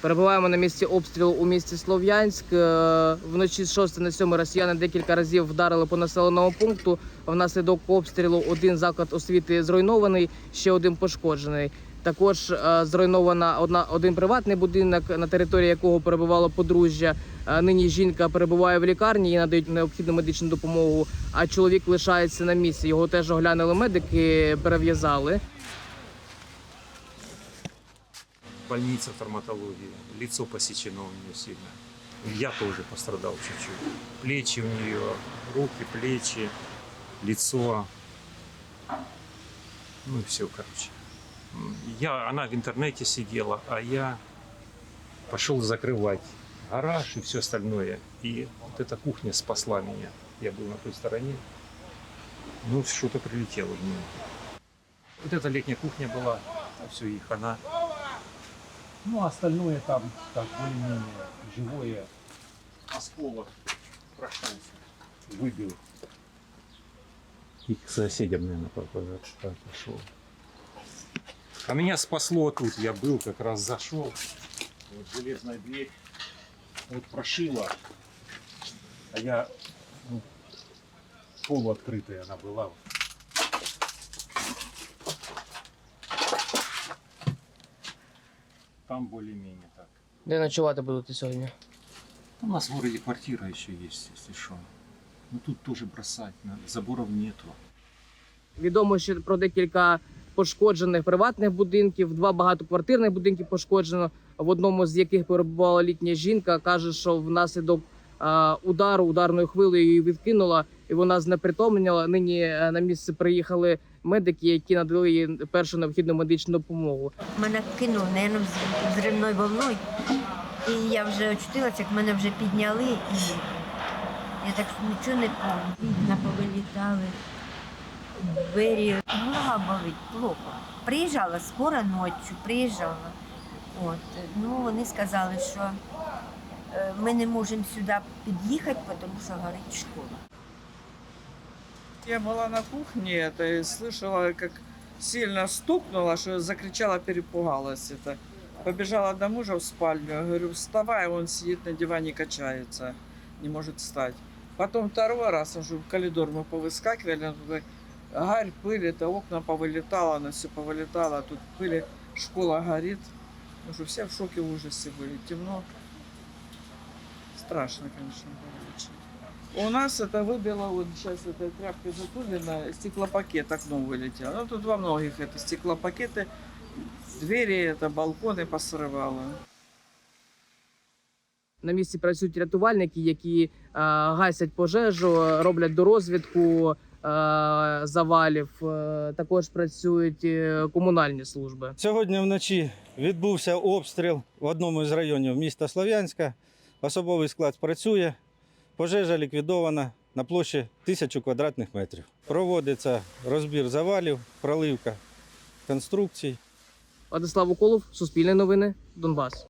Перебуваємо на місці обстрілу у місті Слов'янськ. Е, Вночі з 6 на 7 росіяни декілька разів вдарили по населеному пункту. Внаслідок обстрілу один заклад освіти зруйнований, ще один пошкоджений. Також е, зруйнована одна один приватний будинок, на території якого перебувало подружжя. Е, Нині жінка перебуває в лікарні, їй надають необхідну медичну допомогу. А чоловік лишається на місці. Його теж оглянули медики, перев'язали. Больница травматологии, лицо посечено у нее сильно. Я тоже пострадал чуть-чуть. Плечи у нее, руки, плечи, лицо. Ну и все, короче. Я, она в интернете сидела, а я пошел закрывать гараж и все остальное. И вот эта кухня спасла меня. Я был на той стороне. Ну, что-то прилетело в нее. Вот эта летняя кухня была, все их она. Ну, а остальное там, так, более-менее живое. Осколок прошелся, выбил. И к соседям, наверное, пошел. А меня спасло тут. Я был, как раз зашел. Вот железная дверь. Вот прошила. А я ну, полуоткрытая она была. Там более-менее так. Де ночувати будете сьогодні? У нас в городе квартира еще есть, если что. Ну тут тоже бросать надо, заборов нету. Відомо ще про декілька пошкоджених приватних будинків, два багатоквартирних будинки пошкоджено. В одному з яких перебувала літня жінка, каже, що внаслідок удару ударною хвилею її відкинула, і вона знепритомніла. Нині е, на місце приїхали медики, які надали їй першу необхідну медичну допомогу. Мене кинув, наверное, взривною волною. І я вже очутилася, як мене вже підняли, і я так нічого не. Вікна повилітали, двері. Голова болить, плохо. Приїжджала скоро ночі, приїжджала. От. Ну, вони сказали, що е, ми не можемо сюди під'їхати, тому що горить школа. Я была на кухне это, и слышала, как сильно стукнуло, что я закричала, перепугалась это. Побежала до мужа в спальню, я говорю, вставай, он сидит на диване, качается, не может встать. Потом второй раз уже в коридор мы повыскакивали, тут гарь, пыль, это окна повылетало, оно все повылетало, тут пыли, школа горит. Уже все в шоке, в ужасе были, темно. Страшно, конечно, было очень. У нас это выбило, вот сейчас этой тряпкой затулено, стеклопакет, окно вылетело. Ну, тут во многих это стеклопакеты, двери, это балконы посрывало. На місці працюють рятувальники, які е, гасять пожежу, роблять дорозвідку е, завалів. Е, також працюють е, комунальні служби. Сьогодні вночі відбувся обстріл в одному з районів міста Слов'янська. Особовий склад працює. Пожежа ліквідована на площі 1000 квадратних метрів. Проводиться розбір завалів, проливка конструкцій. Владислав Уколов, Суспільне новини, Донбас.